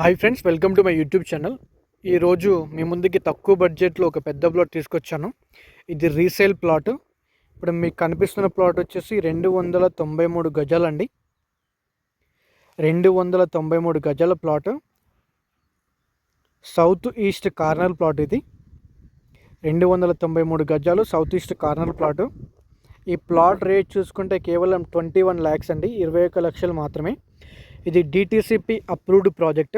Hi friends welcome to my YouTube channel ఈరోజు మీ ముందుకి తక్కువ బడ్జెట్లో ఒక పెద్ద ప్లాట్ తీసుకొచ్చాను. ఇది రీసేల్ ప్లాట్ ఇప్పుడు మీకు కనిపిస్తున్న ప్లాట్ వచ్చేసి రెండు వందల తొంభై మూడు గజాలండి. రెండు వందల తొంభై మూడు గజాల plot south east corner plot ఇది. రెండు వందల తొంభై మూడు గజాలు సౌత్ ఈస్ట్ కార్నర్ ప్లాట్ ఈ ప్లాట్ రేట్ చూసుకుంటే కేవలం ట్వంటీ వన్ ల్యాక్స్ అండి ఇరవై ఒక్క లక్షలు మాత్రమే. ఇది డిటిసిపి అప్రూవ్డ్ ప్రాజెక్ట్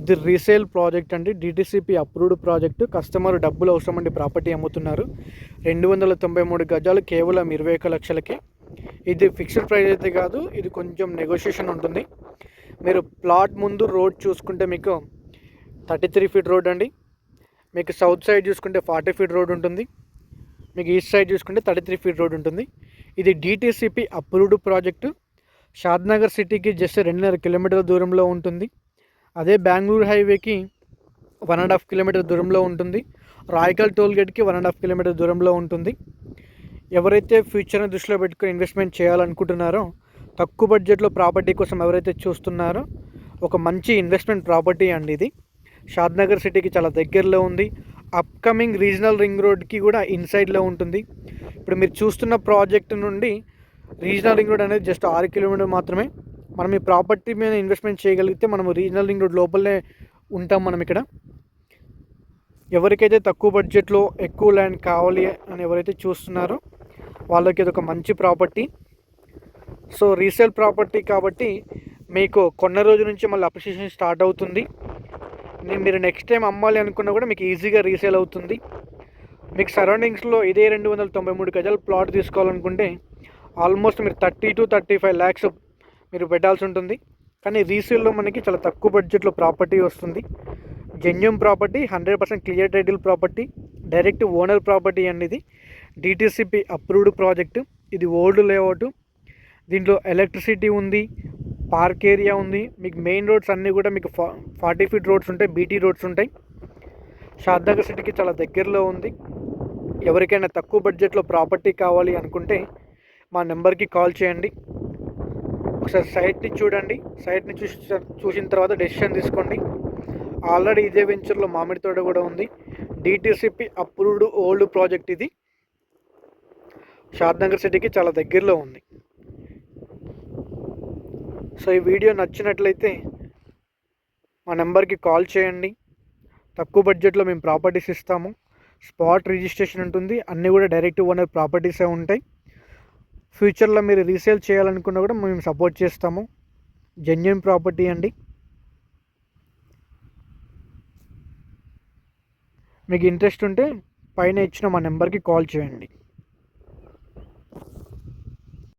ఇది రీసేల్ ప్రాజెక్ట్ అండి. డిటిసిపి అప్రూవ్డ్ ప్రాజెక్ట్ కస్టమర్ డబ్బులు అవసరమండి ప్రాపర్టీ అమ్ముతున్నారు. రెండు వందల తొంభై మూడు గజాలు కేవలం ఇరవై ఒక్క లక్షలకే. ఇది ఫిక్స్డ్ ప్రైస్ అయితే కాదు ఇది కొంచెం నెగోషియేషన్ ఉంటుంది. మీరు ప్లాట్ ముందు రోడ్ చూసుకుంటే మీకు థర్టీ త్రీ ఫీట్ రోడ్ అండి. మీకు సౌత్ సైడ్ చూసుకుంటే ఫార్టీ ఫీట్ రోడ్ ఉంటుంది. మీకు ఈస్ట్ సైడ్ చూసుకుంటే థర్టీ త్రీ ఫీట్ రోడ్ ఉంటుంది. ఇది డిటిసిపి అప్రూవ్డ్ ప్రాజెక్టు షాద్నగర్ సిటీకి జస్ట్ రెండున్నర కిలోమీటర్ల దూరంలో ఉంటుంది. అదే బెంగళూరు హైవేకి వన్ అండ్ హాఫ్ కిలోమీటర్ దూరంలో ఉంటుంది. రాయకల్ టోల్ గేట్కి వన్ అండ్ హాఫ్ కిలోమీటర్ దూరంలో ఉంటుంది. ఎవరైతే ఫ్యూచర్ని దృష్టిలో పెట్టుకుని ఇన్వెస్ట్మెంట్ చేయాలనుకుంటున్నారో తక్కువ బడ్జెట్లో ప్రాపర్టీ కోసం ఎవరైతే చూస్తున్నారో ఒక మంచి ఇన్వెస్ట్మెంట్ ప్రాపర్టీ అండి ఇది. షాద్నగర్ సిటీకి చాలా దగ్గరలో ఉంది. అప్కమింగ్ రీజనల్ రింగ్ రోడ్కి కూడా ఇన్సైడ్లో ఉంటుంది. ఇప్పుడు మీరు చూస్తున్న ప్రాజెక్ట్ నుండి రీజనల్ రింగ్ రోడ్ అనేది జస్ట్ ఆరు కిలోమీటర్ మాత్రమే. మనం ఈ ప్రాపర్టీ మీద ఇన్వెస్ట్మెంట్ చేయగలిగితే మనం రీజనల్ రింగ్ రోడ్ లోపలనే ఉంటాం మనం ఇక్కడ. ఎవరికైతే తక్కువ బడ్జెట్లో ఎక్కువ ల్యాండ్ కావాలి అని ఎవరైతే చూస్తున్నారో వాళ్ళకి ఇది ఒక మంచి ప్రాపర్టీ. సో రీసేల్ ప్రాపర్టీ కాబట్టి మీకు కొన్న రోజు నుంచి మళ్ళీ అప్రిషియేషన్ స్టార్ట్ అవుతుంది. మీరు నెక్స్ట్ టైం అమ్మాలి అనుకున్నా కూడా మీకు ఈజీగా రీసేల్ అవుతుంది. మీకు సరౌండింగ్స్లో ఇదే రెండు వందల తొంభై మూడు గజాలు ప్లాట్ తీసుకోవాలనుకుంటే ఆల్మోస్ట్ మీరు thirty to thirty five lakhs మీరు పెట్టాల్సి ఉంటుంది. కానీ రీసేల్లో మనకి చాలా తక్కువ బడ్జెట్లో ప్రాపర్టీ వస్తుంది. Genuine property hundred percent clear title property direct owner property అండి ఇది డిటీసీపీ అప్రూవ్డ్ ప్రాజెక్టు ఇది ఓల్డ్ లేఅవుట్ దీంట్లో ఎలక్ట్రిసిటీ ఉంది పార్క్ ఏరియా ఉంది. మీకు మెయిన్ రోడ్స్ అన్నీ కూడా మీకు ఫా ఫార్టీ ఫీట్ రోడ్స్ ఉంటాయి బీటీ రోడ్స్ ఉంటాయి. షాద్నగర్ సిటీకి చాలా దగ్గరలో ఉంది. ఎవరికైనా తక్కువ బడ్జెట్లో ప్రాపర్టీ కావాలి అనుకుంటే మా నెంబర్కి కాల్ చేయండి. ఒకసారి సైట్ని చూడండి. సైట్ని చూసి చూసిన తర్వాత డెసిషన్ తీసుకోండి. ఆల్రెడీ ఇదే వెంచర్లో మామిడి తోట కూడా ఉంది. డిటిసిపి అప్రూవ్డ్ ఓల్డ్ ప్రాజెక్ట్ ఇది. షాద్నగర్ సిటీకి చాలా దగ్గరలో ఉంది. సో ఈ వీడియో నచ్చినట్లయితే మా నెంబర్కి కాల్ చేయండి. తక్కువ బడ్జెట్లో మేము ప్రాపర్టీస్ ఇస్తాము. స్పాట్ రిజిస్ట్రేషన్ ఉంటుంది. అన్నీ కూడా డైరెక్ట్ ఓనర్ ప్రాపర్టీసే ఉంటాయి. ఫ్యూచర్లో మీరు రీసేల్ చేయాలనుకున్నా కూడా మేము సపోర్ట్ చేస్తాము. జెన్యున్ ప్రాపర్టీ అండి. మీకు ఇంట్రెస్ట్ ఉంటే పైన ఇచ్చిన మా నెంబర్కి కాల్ చేయండి.